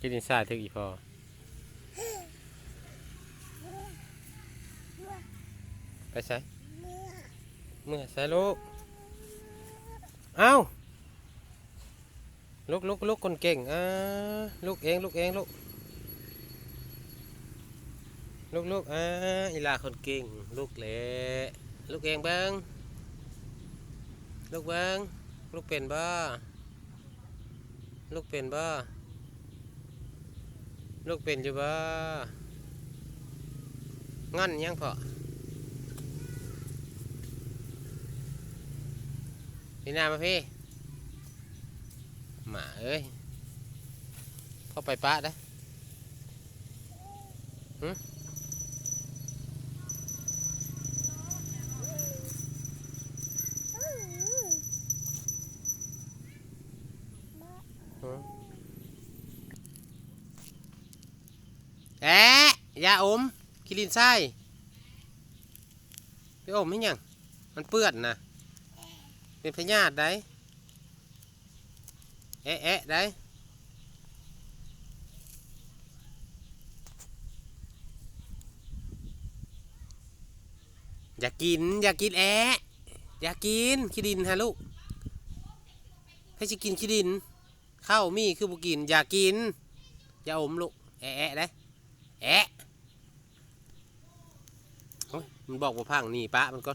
กินดินทรายถึงอีพอไปใส่เมื่อใส่ลูก เอ้าลูกลูกลูกคนเก่งอ่าลูกเองลูกเองลูกลูกลูกอ่าอีลาคนเก่ง ลูกเละลูกเองเบิ้งลูกเบิ้งลูกเป็นบ่ลูกเป็นบ่ ลูกเป็นอยู่บ่งั้นยังพอพี่นามาพี่หมาเอ้ยพ่อไปปะได้อหึหึ แอะยาอมกิลินไส้ไปอมไม่ยังมันเปื้อนนะเป็นพยาธิได้แอะแอะได้อยากกินอยากกินแอะอยากกินขี้ดินฮะลูกให้จะกินขี้ดินข้าวมีคือบุกิน อยากกิน อย่าอมลูกแอะแอะได้ แอะมันบอกว่าพังนี่ปะมันก็